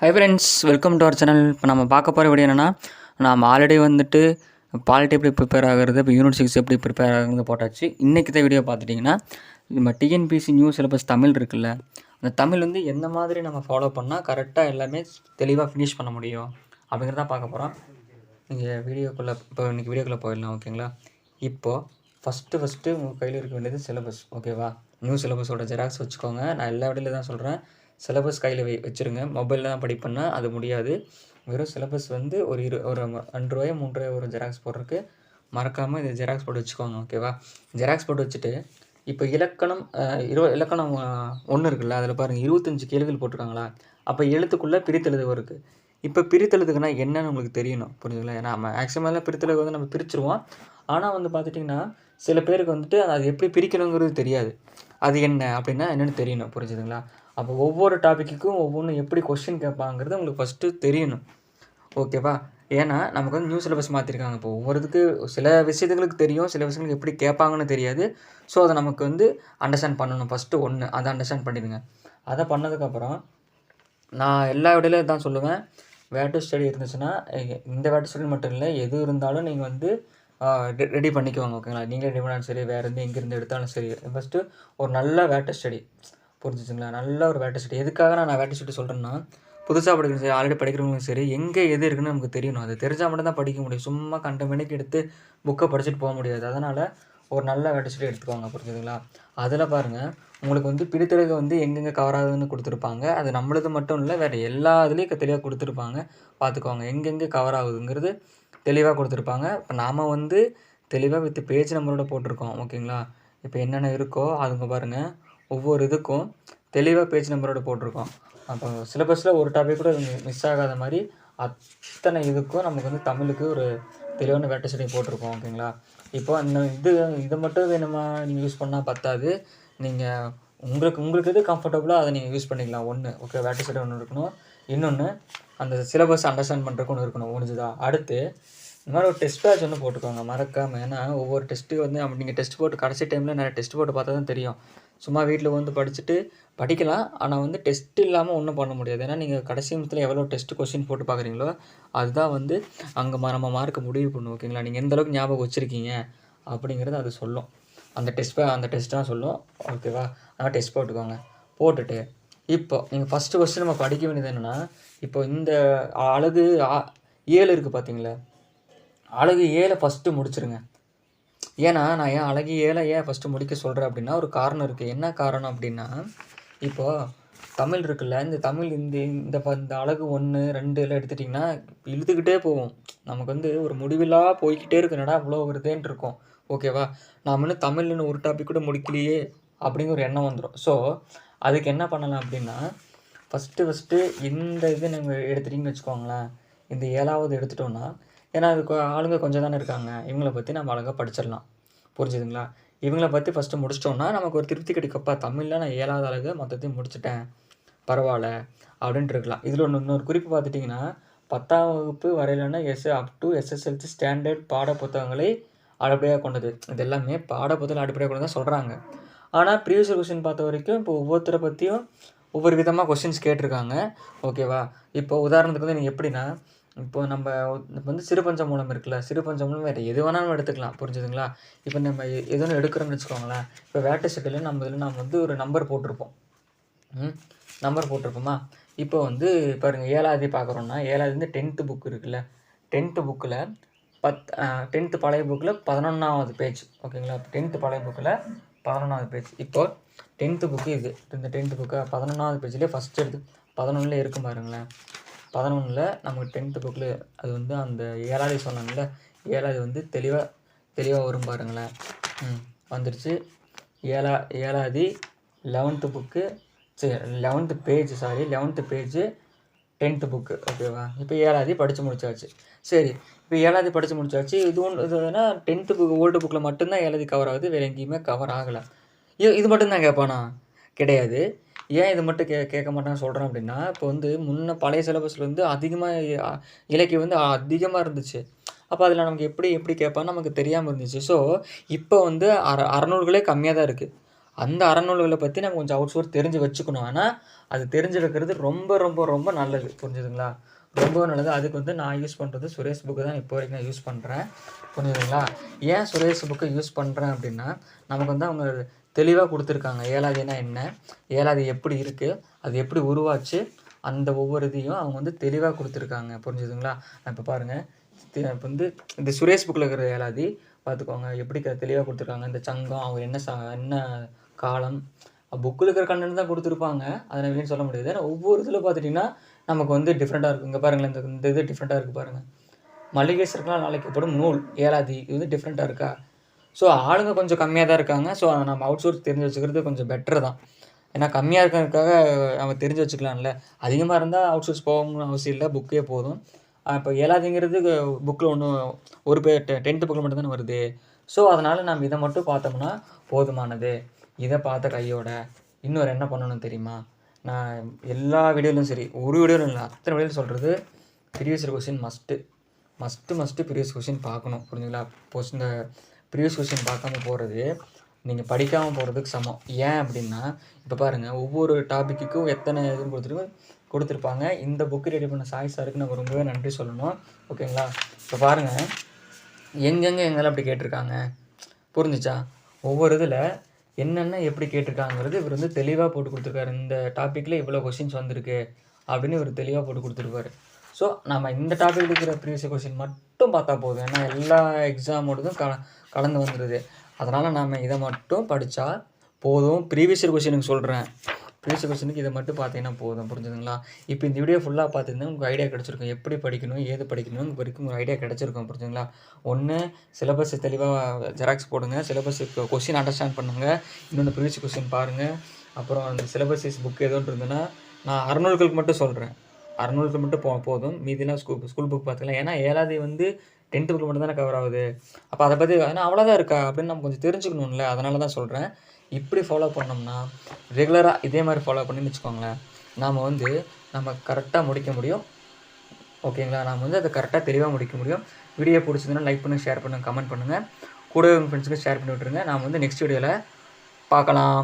Hi friends welcome to our channel இப்போ நம்ம பார்க்க போகிற வீடியோ என்னென்னா நம்ம ஆல்ரெடி வந்துட்டு பாலிட்டி எப்படி ப்ரிப்பேர் ஆகிறது இப்போ யூனிட் சிக்ஸ் எப்படி ப்ரிப்பேர் ஆகுறது போட்டாச்சு. இன்றைக்கி தான் வீடியோ பார்த்துட்டிங்கன்னா நம்ம டிஎன்பிசி நியூ சிலபஸ் தமிழ் இருக்குல்ல அந்த தமிழ் வந்து எந்த மாதிரி நம்ம ஃபாலோ பண்ணால் கரெக்டாக எல்லாமே தெளிவாக ஃபினிஷ் பண்ண முடியும் அப்படிங்கிறத பார்க்க போகிறோம் நீங்கள் வீடியோக்குள்ளே இப்போ இன்றைக்கி வீடியோக்குள்ளே போயிடலாம் ஓகேங்களா இப்போது ஃபஸ்ட்டு ஃபஸ்ட்டு உங்கள் கையில் இருக்க வேண்டியது சிலபஸ் ஓகேவா நியூ சிலபஸோட ஜெராக்ஸ் வச்சுக்கோங்க. நான் எல்லா வீடியோவில் தான் சொல்கிறேன் சிலபஸ் கையில் வை வச்சுருங்க. மொபைலில் தான் படிப்பேன்னா அது முடியாது. வெறும் சிலபஸ் வந்து ஒரு இரு ஒரு ரெண்டு ரூபாயோ மூணு ரூபாயோ ஒரு ஜெராக்ஸ் போடுறதுக்கு மறக்காமல் இது ஜெராக்ஸ் போட்டு வச்சுக்கோங்க ஓகேவா ஜெராக்ஸ் போட்டு வச்சுட்டு இப்போ இலக்கணம் இரு இலக்கணம் ஒன்று இருக்குல்ல அதில் பாருங்கள் இருபத்தஞ்சி கேள்விகள் போட்டிருக்காங்களா? அப்போ எழுத்துக்குள்ளே பிரித்தெழுதுவோ இருக்குது இப்போ பிரித்தெழுதுக்குன்னா என்னன்னு உங்களுக்கு தெரியணும் புரிஞ்சுங்களா ஏன்னா நம்ம மேக்ஸிமம்லாம் பிரித்தெழுது வந்து நம்ம பிரிச்சிருவோம். ஆனால் வந்து பார்த்துட்டிங்கன்னா சில பேருக்கு வந்துட்டு அது எப்படி பிரிக்கணுங்கிறது தெரியாது. அது என்ன அப்படின்னா என்னென்னு தெரியணும் புரிஞ்சுதுங்களா? அப்போ ஒவ்வொரு டாப்பிக்குக்கும் ஒவ்வொன்றும் எப்படி கொஸ்டின் கேட்பாங்கிறது உங்களுக்கு ஃபஸ்ட்டு தெரியணும். ஓகேவா ஏன்னா நமக்கு வந்து நியூ சிலபஸ் மாற்றிருக்காங்க இப்போ ஒவ்வொருத்துக்கு சில விஷயத்துங்களுக்கு தெரியும் சில விஷயங்களுக்கு எப்படி கேட்பாங்கன்னு தெரியாது. ஸோ அதை நமக்கு வந்து அண்டர்ஸ்டாண்ட் பண்ணணும். ஃபஸ்ட்டு ஒன்று அதை அண்டர்ஸ்டாண்ட் பண்ணிடுங்க. அதை பண்ணதுக்கப்புறம் நான் எல்லா விடையிலும் தான் சொல்லுவேன். வேட்டு ஸ்டடி இருந்துச்சுன்னா இந்த வேட்டு ஸ்டடி மட்டும் இல்லை. எது இருந்தாலும் நீங்கள் வந்து ரெடி பண்ணிக்குவாங்க. ஓகேங்களா நீங்கள் ரெடி பண்ணாலும் சரி வேறு இருந்து எங்கேருந்து எடுத்தாலும் சரி. ஃபஸ்ட்டு ஒரு நல்ல வேட்டு ஸ்டடி புரிஞ்சிச்சுங்களா? நல்ல ஒரு வேட்டை சீட்டு. எதுக்காக நான் வேட்டை சீட்டு சொல்கிறேன்னா புதுசாக படிக்கிறவங்க சரி ஆல்ரெடி படிக்கிறவங்களும் சரி எங்கே எது இருக்குன்னு நமக்கு தெரியணும். அது தெரிஞ்சால் மட்டும்தான் படிக்க முடியும். சும்மா கண்ட மணிக்கு எடுத்து புக்கை படிச்சுட்டு போக முடியாது. அதனால் ஒரு நல்ல வேட்டை சீட்டு எடுத்துக்கோங்க. புரிஞ்சுதுங்களா? அதில் பாருங்கள் உங்களுக்கு வந்து பிடித்தலுக்கு வந்து எங்கெங்கே கவராதுன்னு கொடுத்துருப்பாங்க. அது நம்மளது மட்டும் இல்லை வேறு எல்லா இதுலேயும் தெளிவாக கொடுத்துருப்பாங்க. பார்த்துக்கோங்க எங்கெங்கே கவர் ஆகுதுங்கிறது தெளிவாக கொடுத்துருப்பாங்க. இப்போ நாம் வந்து தெளிவாக வித் பேஜ் நம்பரோட போட்டிருக்கோம். ஓகேங்களா? இப்போ என்னென்ன இருக்கோ அதுங்க பாருங்கள் ஒவ்வொரு இதுக்கும் தெளிவாக பேஜ் நம்பரோட போட்டிருக்கோம். அப்போ சிலபஸில் ஒரு டாபிக் கூட மிஸ் ஆகாத மாதிரி அத்தனை இதுக்கும் நமக்கு வந்து தமிழுக்கு ஒரு தெளிவான வேட்டை செடி போட்டிருக்கோம் ஓகேங்களா இப்போ அந்த இது இதை மட்டும் வேணுமா? நீங்கள் யூஸ் பண்ணால் பத்தாது. நீங்கள் உங்களுக்கு உங்களுக்கு எது கம்ஃபர்டபுளோ அதை நீங்கள் யூஸ் பண்ணிக்கலாம். ஒன்று ஓகே வேட்டை செடி ஒன்று இருக்கணும். இன்னொன்று அந்த சிலபஸ் அண்டர்ஸ்டாண்ட் பண்ணுறதுக்கு ஒன்று இருக்கணும். முடிஞ்சுதா? அடுத்து இந்த மாதிரி ஒரு டெஸ்ட் பேட்ச் ஒன்று போட்டுக்கோங்க. மறக்காமல் ஏன்னா ஒவ்வொரு டெஸ்ட்டு வந்து அப்படி நீங்கள் டெஸ்ட் போட்டு கடைசி டைமில் நிறைய டெஸ்ட் போட்டு பார்த்தா தான் தெரியும். சும்மா வீட்டில் வந்து படிச்சுட்டு படிக்கலாம். ஆனால் வந்து டெஸ்ட் இல்லாமல் ஒன்றும் பண்ண முடியாது. ஏன்னா நீங்கள் கடைசி நிமிஷத்தில் எவ்வளோ டெஸ்ட் கொஸ்டின் போட்டு பார்க்குறீங்களோ அதுதான் வந்து அங்கே நம்ம மார்க்கை முடிவு பண்ணும். ஓகேங்களா நீங்கள் எந்த அளவுக்கு ஞாபகம் வச்சுருக்கீங்க அப்படிங்கிறது அது சொல்லும். அந்த டெஸ்ட் அந்த டெஸ்ட் தான் சொல்லும். ஓகேவா அதனால் டெஸ்ட் போட்டுக்கோங்க. போட்டுட்டு இப்போ நீங்கள் ஃபஸ்ட்டு ஃபஸ்ட்டு நம்ம படிக்க வேண்டியது என்னென்னா இப்போ இந்த அழகு ஏழு இருக்குது பார்த்தீங்களா அழகு ஏழை ஃபஸ்ட்டு முடிச்சிருங்க. ஏன்னா நான் ஏன் அழகு ஏழை ஏன் ஃபஸ்ட்டு முடிக்க சொல்கிறேன் அப்படின்னா ஒரு காரணம் இருக்குது என்ன காரணம் அப்படின்னா இப்போது தமிழ் இருக்குல்ல இந்த தமிழ் இந்த இந்த இந்த அழகு ஒன்று ரெண்டு எல்லாம் எடுத்துட்டிங்கன்னா இழுத்துக்கிட்டே போகும் நமக்கு வந்து ஒரு முடிவில்லா போய்க்கிட்டே இருக்கு. இவ்வளோ வருதேன்ட்டு இருக்கும். ஓகேவா நாம் இன்னும் தமிழ்னு ஒரு டாபிக் கூட முடிக்கலையே அப்படிங்கிற ஒரு எண்ணம் வந்துடும் ஸோ அதுக்கு என்ன பண்ணலாம் அப்படின்னா ஃபஸ்ட்டு ஃபஸ்ட்டு இந்த இது நீங்கள் எடுத்துட்டிங்கன்னு வச்சுக்கோங்களேன். இந்த ஏழாவது எடுத்துட்டோம்னா ஏன்னா அது ஆளுங்க கொஞ்சம் தானே இருக்காங்க. இவங்கள பற்றி நம்ம அழகாக படிச்சிடலாம். புரிஞ்சுதுங்களா? இவங்கள பற்றி ஃபஸ்ட்டு முடிச்சிட்டோம்னா நமக்கு ஒரு திருப்தி கிடைக்கப்பா தமிழில் நான் ஏழாவது அழகு மொத்தத்தையும் முடிச்சிட்டேன். பரவாயில்ல. அப்படின்ட்டு இருக்கலாம். இதில் ஒன்று இன்னொரு குறிப்பு பார்த்துட்டிங்கன்னா பத்தாம் வகுப்பு வரையிலான S up to SSLC standard பாட புத்தகங்களை அடிப்படையாக கொண்டது. இது எல்லாமே பாட புத்தகம் அடிப்படையாக கொண்டு தான் சொல்கிறாங்க ஆனால் ப்ரீவியஸ் கொஸ்டின் பார்த்த வரைக்கும் இப்போ ஒவ்வொருத்தரை பற்றியும் ஒவ்வொரு விதமாக கொஸ்டின்ஸ் கேட்டிருக்காங்க. ஓகேவா இப்போ உதாரணத்துக்கு வந்து நீங்கள் எப்படின்னா இப்போ நம்ம இப்போ வந்து சிறுபஞ்ச மூலம் இருக்குல்ல சிறுபஞ்ச மூலம் வேறு எது வேணாலும் எடுத்துக்கலாம் புரிஞ்சுதுங்களா? இப்போ நம்ம எது ஒன்று எடுக்கிறோம்னு வச்சுக்கோங்களேன் இப்போ வேட்டை செட்டில் நம்ம இதில் நம்ம வந்து ஒரு நம்பர் போட்டிருப்போம். நம்பர் போட்டிருப்போமா? இப்போ வந்து பாருங்கள் ஏழாவது பார்க்குறோன்னா ஏழாவது வந்து டென்த்து புக் இருக்குல்ல டென்த்து புக்கில் பத் டென்த்து பழைய புக்கில் பதினொன்றாவது பேஜ் ஓகேங்களா? டென்த்து பழைய புக்கில் பதினொன்றாவது பேஜ் இப்போது டென்த்து புக்கு இது இந்த டென்த்து புக்கு பதினொன்றாவது பேஜ்லேயே ஃபஸ்ட் எடுத்து பதினொன்றில் இருக்கும் பாருங்களேன். பதினொன்றில் நமக்கு டென்த்து புக்கில் அது வந்து அந்த ஏழாவது சொன்னாங்கல்ல ஏழாவது வந்து தெளிவாக தெளிவாக வரும் பாருங்களேன். ம் வந்துடுச்சு ஏழா ஏழாவது லெவன்த்து புக்கு சரி eleventh page sorry eleventh page tenth book ஓகேவா இப்போ ஏழாவது படித்து முடிச்சாச்சு. சரி இப்போ ஏழாவது படித்து முடிச்சாச்சு. இது ஒன்று இதுனா டென்த்து புக் ஓல்டு புக்கில் மட்டும்தான் ஏழாவது கவர் ஆகுது வேறு எங்கேயுமே கவர் ஆகலை. இது இது மட்டும்தான் கேட்பானா கிடையாது. ஏன் இது மட்டும் கே கேட்க மாட்டேன்னு சொல்கிறேன் அப்படின்னா இப்போ வந்து முன்ன பழைய சிலபஸில் வந்து அதிகமாக இலக்கியம் வந்து அதிகமாக இருந்துச்சு. அப்போ அதில் நமக்கு எப்படி எப்படி கேட்பான்னு நமக்கு தெரியாமல் இருந்துச்சு. ஸோ இப்போ வந்து அற அறநூல்களே கம்மியாக தான் இருக்குது அந்த அறநூல்களை பற்றி நம்ம கொஞ்சம் அவுட் சோர் தெரிஞ்சு வச்சுக்கணும். ஆனால் அது தெரிஞ்சு வைக்கிறது ரொம்ப ரொம்ப ரொம்ப நல்லது. புரிஞ்சுதுங்களா? ரொம்ப நல்லது. அதுக்கு வந்து நான் யூஸ் பண்ணுறது சுரேஷ் புக்கு தான் இப்போ வரைக்கும் நான் யூஸ் பண்ணுறேன் புரிஞ்சுதுங்களா? ஏன் சுரேஷ் புக்கை யூஸ் பண்ணுறேன் அப்படின்னா நமக்கு வந்து அவங்க தெளிவாக கொடுத்துருக்காங்க. ஏழாதினா என்ன? ஏழாதி எப்படி இருக்குது அது எப்படி உருவாச்சு? அந்த ஒவ்வொரு இதையும் அவங்க வந்து தெளிவாக கொடுத்துருக்காங்க. புரிஞ்சுதுங்களா? இப்போ பாருங்கள் இப்போ வந்து இந்த சுரேஷ் புக்கில் இருக்கிற ஏழாதி பார்த்துக்கோங்க எப்படி தெளிவாக கொடுத்துருக்காங்க. இந்த சங்கம் அவங்க என்ன ச என்ன காலம்? புக்கில் இருக்கிற கண்டென்ட் தான் கொடுத்துருப்பாங்க. அதை நான் வெளியே சொல்ல முடியாது. ஏன்னா ஒவ்வொரு இதில் பார்த்துட்டிங்கன்னா நமக்கு வந்து டிஃப்ரெண்ட்டாக இருக்குது இங்கே பாருங்களேன். இந்த இந்த இது டிஃப்ரெண்ட்டாக இருக்குது பாருங்கள் மளிகைசருக்கெல்லாம் நாளைக்கப்படும் நூல் ஏழாதி இது வந்து டிஃப்ரெண்ட்டாக இருக்கா? ஸோ ஆளுங்க கொஞ்சம் கம்மியாக தான் இருக்காங்க. ஸோ நம்ம அவுட் சோர்ஸ் தெரிஞ்சு வச்சுக்கிறது கொஞ்சம் பெட்டர் தான். ஏன்னா கம்மியாக இருக்கிறதுக்காக நம்ம தெரிஞ்சு வச்சுக்கலாம்ல. அதிகமாக இருந்தால் அவுட் சோர்ஸ் போகணும்னு அவசியம் இல்லை. புக்கே போதும். இப்போ ஏழாவதுங்கிறது புக்கில் ஒன்றும் ஒரு பே டென்த்து புக்கில் மட்டும் தானே வருது. ஸோ அதனால் நம்ம இதை மட்டும் பார்த்தோம்னா போதுமானது. இதை பார்த்த கையோட இன்னொரு என்ன பண்ணணும் தெரியுமா? நான் எல்லா வீடியோலையும் சரி ஒரு வீடியோவில் இல்லை அத்தனை வீடியோவில் சொல்கிறது previous question must must must previous question பார்க்கணும். புரிஞ்சுங்களா? போஸ்ட் இந்த ப்ரீவியஸ் கொஸ்டின் பார்க்காம போகிறது நீங்கள் படிக்காமல் போகிறதுக்கு சமம். ஏன் அப்படின்னா இப்போ பாருங்கள் ஒவ்வொரு டாப்பிக்குக்கும் எத்தனை இதுன்னு கொடுத்துருக்கு கொடுத்துருப்பாங்க. இந்த புக்கு ரெடி பண்ண சாய் சாருக்கு நம்ம ரொம்பவே நன்றி சொல்லணும். ஓகேங்களா இப்போ பாருங்கள் எங்கெங்கே எங்கெல்லாம் அப்படி கேட்டிருக்காங்க? புரிஞ்சுச்சா? ஒவ்வொரு இதில் என்னென்ன எப்படி கேட்டிருக்காங்கிறது இவர் வந்து தெளிவாக போட்டு கொடுத்துருக்காரு. இந்த டாப்பிக்கில் இவ்வளோ கொஷின்ஸ் வந்திருக்கு அப்படின்னு இவர் தெளிவாக போட்டு கொடுத்துருப்பாரு. ஸோ நம்ம இந்த டாபிக் இருக்கிற ப்ரீவியஸ் கொஷின் மட்டும் மட்டும் பார்த்தா போதும். ஏன்னா எல்லா எக்ஸாமோடதும் க கலந்து வந்துடுது அதனால் நாம் இதை மட்டும் படித்தா போதும். ப்ரீவியஸ் கொஸ்டினுக்கு சொல்கிறேன் ப்ரீவியஸ் கொஸ்டினுக்கு இதை மட்டும் பார்த்தீங்கன்னா போதும். புரிஞ்சுதுங்களா? இப்போ இந்த வீடியோ ஃபுல்லாக பார்த்துருந்தா உங்களுக்கு ஐடியா கிடச்சிருக்கும். எப்படி படிக்கணும் ஏது படிக்கணும் உங்களுக்கு வரைக்கும் ஒரு ஐடியா கிடச்சிருக்கும். புரிஞ்சுங்களா ஒன்று சிலபஸ் தெளிவாக ஜெராக்ஸ் போடுங்க. சிலபஸ் கொஸ்டின் அண்டர்ஸ்டாண்ட் பண்ணுங்கள் இன்னொன்று ப்ரீவியஸ் கொஸ்டின் பாருங்கள் அப்புறம் அந்த சிலபஸ் புக் ஏதோ இருந்ததுன்னா நான் அறநூல்களுக்கு மட்டும் சொல்கிறேன் அறநூறுக்கு மட்டும் போ போதும். மீதிலாம் ஸ்கூல் ஸ்கூல் புக் பார்த்துக்கலாம். ஏன்னா ஏழாவது வந்து டென்த்து புக் மட்டும் தானே கவர் ஆகுது. அப்போ அதை பற்றி ஏன்னா அவ்வளோதான் இருக்கா? அப்படின்னு நம்ம கொஞ்சம் தெரிஞ்சுக்கணும்ல. அதனால தான் சொல்கிறேன் இப்படி ஃபாலோ பண்ணோம்னா ரெகுலராக இதே மாதிரி ஃபாலோ பண்ணின்னு வச்சுக்கோங்களேன். நாம் வந்து நம்ம கரெக்டாக முடிக்க முடியும். ஓகேங்களா நாம் வந்து அதை கரெக்டாக தெளிவாக முடிக்க முடியும். வீடியோ பிடிச்சதுன்னா லைக் பண்ணுங்கள் ஷேர் பண்ணுங்கள் கமெண்ட் பண்ணுங்கள் கூட உங்கள் ஃப்ரெண்ட்ஸுக்கு ஷேர் பண்ணி விட்ருங்க நாம் வந்து நெக்ஸ்ட் வீடியோவில் பார்க்கலாம்.